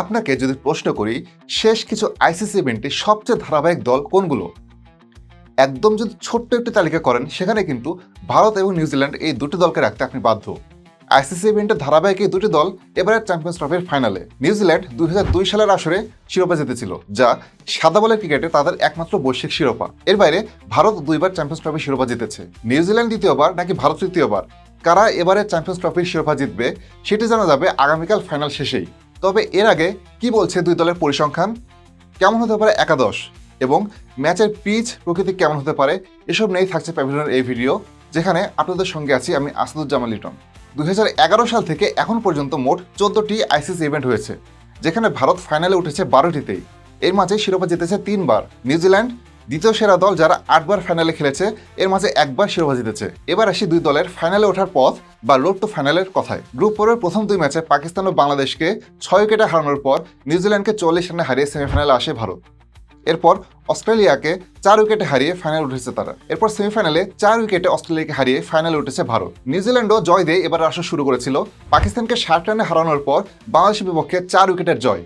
আপনাকে যদি প্রশ্ন করি, শেষ কিছু আইসিসি ইভেন্টে সবচেয়ে ধারাবাহিক দল কোনগুলো? একদম যদি ছোট্ট একটি তালিকা করেন, সেখানে কিন্তু ভারত এবং নিউজিল্যান্ড এই দুটি দলকে রাখতে আপনি বাধ্য। আইসিসি ইভেন্টের ধারাবাহিক এই দুটি দল এবারের চ্যাম্পিয়ন্স ট্রফির ফাইনালে নিউজিল্যান্ড দুই হাজার দুই সালের আসরে শিরোপা জিতেছিল, যা সাদা বলের ক্রিকেটে তাদের একমাত্র বৈশ্বিক শিরোপা। এর বাইরে ভারত দুইবার চ্যাম্পিয়ন্স ট্রফি শিরোপা জিতেছে। নিউজিল্যান্ড দ্বিতীয়বার নাকি ভারত তৃতীয়বার? কারা এবারে চ্যাম্পিয়ন্স ট্রফির শিরোপা জিতবে, সেটি জানা যাবে আগামীকাল ফাইনাল শেষেই। তবে এর আগে কি বলছে দুই দলের পরিসংখ্যান? কেমন হতে পারে একাদশ? এবং ম্যাচের পিচ প্রকৃতি কেমন হতে পারে? এসব নিয়েই থাকছে প্যাভিলিয়নের এই ভিডিও, যেখানে আপনাদের সঙ্গে আছি আমি আসাদুজ্জামান লিটন। দুই হাজার এগারো সাল থেকে এখন পর্যন্ত মোট চোদ্দটি আইসিসি ইভেন্ট হয়েছে, যেখানে ভারত ফাইনালে উঠেছে বারোটিতেই। এর মাঝে শিরোপা জিতেছে তিনবার। নিউজিল্যান্ড, দ্বিতীয় সেরা দল যারা আটবার ফাইনালে খেলেছে, এর মাঝে একবার শিরোপা জিতেছে। এবার আসি দুই দলের ফাইনালে ওঠার পথ বা রোড টু ফাইনালের কথায়। গ্রুপ পরের প্রথম দুই ম্যাচে পাকিস্তান ও বাংলাদেশকে ছয় উইকেটে হারানোর পর নিউজিল্যান্ডকে চল্লিশ রানে হারিয়ে সেমিফাইনালে আসে ভারত। এরপর অস্ট্রেলিয়াকে চার উইকেটে হারিয়ে ফাইনাল উঠেছে তারা। এরপর সেমিফাইনালে চার উইকেটে অস্ট্রেলিয়াকে হারিয়ে ফাইনালে উঠেছে ভারত। নিউজিল্যান্ডও জয় দিয়ে এবার আসা শুরু করেছিল পাকিস্তানকে ষাট রানে হারানোর পর বাংলাদেশের বিপক্ষে চার উইকেটের জয়।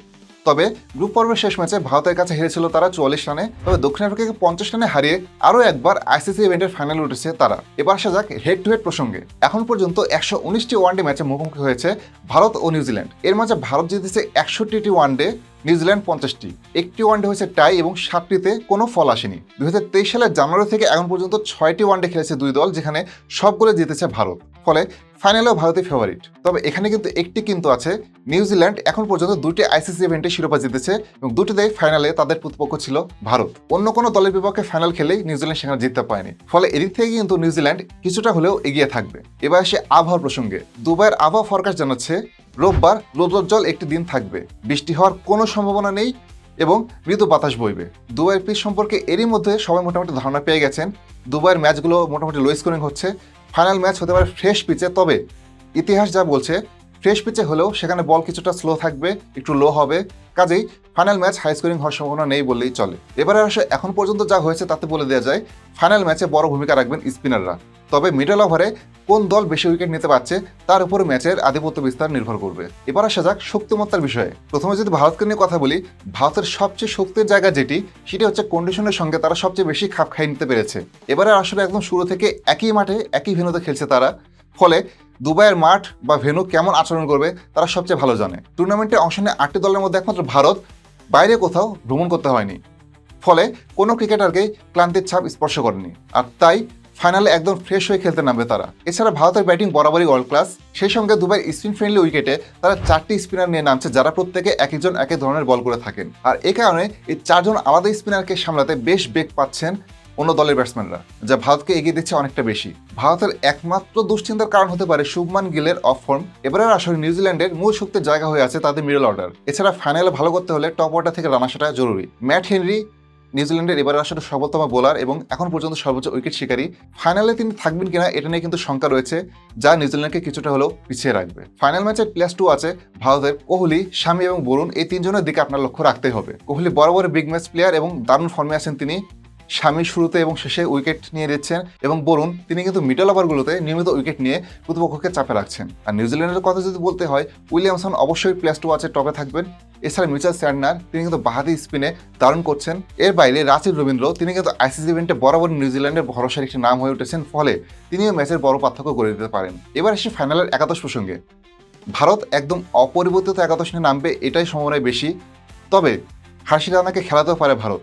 তবে গ্রুপ পর্বের শেষ ম্যাচে ভারতের কাছে হেরেছিল তারা চুয়াল্লিশ রানে। তবে দক্ষিণ আফ্রিকাকে পঞ্চাশ রানে হারিয়ে আরও একবার আইসিসি ইভেন্টের ফাইনালে উঠেছে তারা। এবার আসা যাক হেড টু হেড প্রসঙ্গে। এখন পর্যন্ত একশো উনিশটি ওয়ানডে ম্যাচে মুখোমুখি হয়েছে ভারত ও নিউজিল্যান্ড এর মাঝে ভারত জিতেছে একষট্টিটি ওয়ানডে নিউজিল্যান্ড পঞ্চাশটি। একটি ওয়ানডে হয়েছে টাই এবং সাতটিতে কোনো ফল আসেনি। দুই হাজার তেইশ সালের জানুয়ারি থেকে এখন পর্যন্ত ছয়টি ওয়ানডে খেলেছে দুই দল, যেখানে সবগুলো জিতেছে ভারত। ফলে ফাইনালেও ভারতের ফেভারিট তবে এখানে কিন্তু একটি কিন্তু আছে নিউজিল্যান্ড এখন পর্যন্ত দুটি আইসিসি ইভেন্টে শিরোপা জিতেছে এবং দুটিতেই ফাইনালে তাদের প্রতিপক্ষ ছিল ভারত। অন্য কোনো দলের বিপক্ষে ফাইনাল খেলেই নিউজিল্যান্ড সেখানে জিততে পারেনি। ফলে এদিক থেকে কিন্তু নিউজিল্যান্ড কিছুটা হলেও এগিয়ে থাকবে। এবার আসে আবহাওয়ার প্রসঙ্গে। দুবাইয়ের আবহাওয়া ফরকাস্ট জানাচ্ছে, রোববার রোদ্রোজ্জ্বল একটি দিন থাকবে। বৃষ্টি হওয়ার কোনো সম্ভাবনা নেই এবং মৃদু বাতাস বইবে। দুবাইয়ের পিচ সম্পর্কে এরই মধ্যে সবাই মোটামুটি ধারণা পেয়ে গেছেন। দুবাইয়ের ম্যাচগুলো মোটামুটি লো স্কোরিং হচ্ছে। ফাইনাল ম্যাচ হতে পারে ফ্রেশ পিচে, তবে ইতিহাস যা বলছে, ফ্রেশ পিচে হলেও সেখানে বল কিছুটা স্লো থাকবে, একটু লো হবে। কাজেই ফাইনাল ম্যাচ হাই স্কোরিং হওয়ার সম্ভাবনা নেই বললেই চলে। এবারে আসলে এখন পর্যন্ত যা হয়েছে তাতে বলে দেওয়া যায়, ফাইনাল ম্যাচে বড় ভূমিকা রাখবেন স্পিনাররা তবে মিডল ওভারে কোন দল বেশি উইকেট নিতে পারছে, তার উপর ম্যাচের আধিপত্য বিস্তার নির্ভর করবে। এবার আসা যাক শক্তিমত্তার বিষয়ে। প্রথমে যদি ভারতকে নিয়ে কথা বলি, ভারতের সবচেয়ে শক্তির জায়গা যেটি, সেটি হচ্ছে কন্ডিশনের সঙ্গে তারা সবচেয়ে বেশি খাপ খাইয়ে নিতে পেরেছে। এবারে আসলে একদম শুরু থেকে একই মাঠে একই ভেনুতে খেলছে তারা। ফলে দুবাইয়ের মাঠ বা ভেনু কেমন আচরণ করবে, তারা সবচেয়ে ভালো জানে। টুর্নামেন্টে অংশ নেয় আটটি দলের মধ্যে একমাত্র ভারত, বাইরে কোথাও ভ্রমণ করতে হয়নি। ফলে কোনো ক্রিকেটারকেই ক্লান্তির ছাপ স্পর্শ করেনি। আর তাই ফাইনালে একদম ফ্রেশ হয়ে খেলতে নামবে তারা। এছাড়া ভারতের ব্যাটিং বরাবরই ওয়ার্ল্ড ক্লাস সেই সঙ্গে দুবাই স্পিন ফ্রেন্ডলি উইকেটে তারা চারটি স্পিনার নিয়ে নামছে যারা প্রত্যেকে এক একজন এক এক ধরনের বল করে থাকেন। আর এ কারণে এই চারজন আলাদা স্পিনারকে সামলাতে বেশ বেগ পাচ্ছেন অন্য দলের ব্যাটসম্যানরা যা ভারতকে এগিয়ে দিচ্ছে অনেকটা বেশি। ভারতের একমাত্র দুশ্চিন্তার কারণ হতে পারে শুভমান গিলের অফ ফর্ম এবারের আসলে নিউজিল্যান্ডের মূল শক্তির জায়গা হয়ে আছে তাদের মিডল অর্ডার এছাড়া ফাইনালে ভালো করতে হলে টপ অর্ডার থেকে রান আসাটা জরুরি। ম্যাট হেনরি নিউজিল্যান্ডের এবারে আসলে সফলতম বোলার এবং এখন পর্যন্ত সর্বোচ্চ উইকেট শিকারী। ফাইনালে তিনি থাকবেন কিনা এটা নিয়ে কিন্তু শঙ্কা রয়েছে, যা নিউজিল্যান্ডকে কিছুটা হলেও পিছিয়ে রাখবে। ফাইনাল ম্যাচের প্লেয়ার টু আছে ভারতের কোহলি স্বামী এবং বরুণ, এই তিনজনের দিকে আপনার লক্ষ্য রাখতে হবে। কোহলি বড় বিগ ম্যাচ প্লেয়ার এবং দারুণ ফর্মে আছেন তিনি। স্বামী শুরুতে এবং শেষে উইকেট নিয়ে দিচ্ছেন এবং বরুণ, তিনি কিন্তু মিডল ওভারগুলোতে নিয়মিত উইকেট নিয়ে প্রতিপক্ষকে চাপে রাখছেন। আর নিউজিল্যান্ডের কথা যদি বলতে হয়, উইলিয়ামসন অবশ্যই প্লেস টু আছে টপে থাকবেন। এছাড়া মিচাল স্যান্ডনার, তিনি কিন্তু বাহাদি স্পিনে দারুণ করছেন। এর বাইরে রাচিল রবীন্দ্র, তিনি কিন্তু আইসিসি ইভেন্টে বরাবর নিউজিল্যান্ডের ভরসার একটি নাম হয়ে উঠেছেন, ফলে তিনিও ম্যাচের বড় পার্থক্য করে দিতে পারেন। এবার এসে ফাইনালের একাদশ প্রসঙ্গে। ভারত একদম অপরিবর্তিত একাদশ নিয়ে নামবে এটাই সম্ভাবনায় বেশি। তবে হাসি রানাকে খেলাতেও পারে ভারত।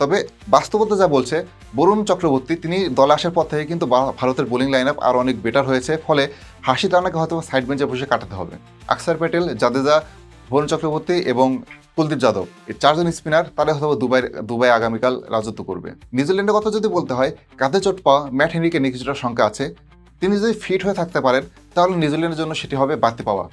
তবে বাস্তবতা যা বলছে, বরুণ চক্রবর্তী, তিনি দলে আসার পর থেকে কিন্তু ভারতের বোলিং লাইন আপ আরও অনেক বেটার হয়েছে। ফলে হাসি রানাকে হয়তো সাইড বেঞ্চে বসে কাটাতে হবে। আকসার প্যাটেল, জাদেজা, বরুণ চক্রবর্তী এবং কুলদীপ যাদব, এই চারজন স্পিনার তারা হয়তো দুবাই দুবাই আগামীকাল রাজত্ব করবে। নিউজিল্যান্ডের কথা যদি বলতে হয়, কাঁধে চোট পাওয়া ম্যাট হেনরিকে নিয়ে কিছুটা শঙ্কা আছে। তিনি যদি ফিট হয়ে থাকতে পারেন, তাহলে নিউজিল্যান্ডের জন্য সেটি হবে বাড়তি পাওয়া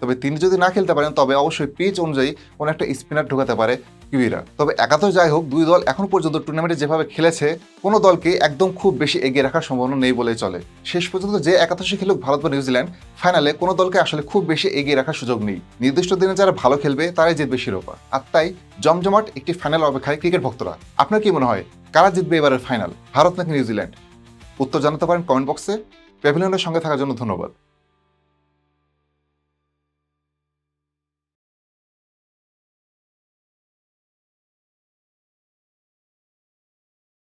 তবে তিনি যদি না খেলতে পারেন, তবে অবশ্যই পিচ অনুযায়ী কোনো একটা স্পিনার ঢোকাতে পারে। কিউইরা তবে একাদশ যাই হোক, দুই দল এখন পর্যন্ত টুর্নামেন্টে যেভাবে খেলেছে, কোনো দলকে একদম খুব বেশি এগিয়ে রাখার সম্ভাবনা নেই বলেই চলে। শেষ পর্যন্ত যে একাদশে খেলুক ভারত বা নিউজিল্যান্ড ফাইনালে কোনো দলকে আসলে খুব বেশি এগিয়ে রাখার সুযোগ নেই। নির্দিষ্ট দিনে যারা ভালো খেলবে, তারাই জিতবে শিরোপা। আর তাই জমজমাট একটি ফাইনাল অপেক্ষায় ক্রিকেট ভক্তরা। আপনার কি মনে হয়, কারা জিতবে এবারের ফাইনাল ভারত নাকি নিউজিল্যান্ড? উত্তর জানাতে পারেন কমেন্ট বক্সে প্যাভিলিয়নের সঙ্গে থাকার জন্য ধন্যবাদ।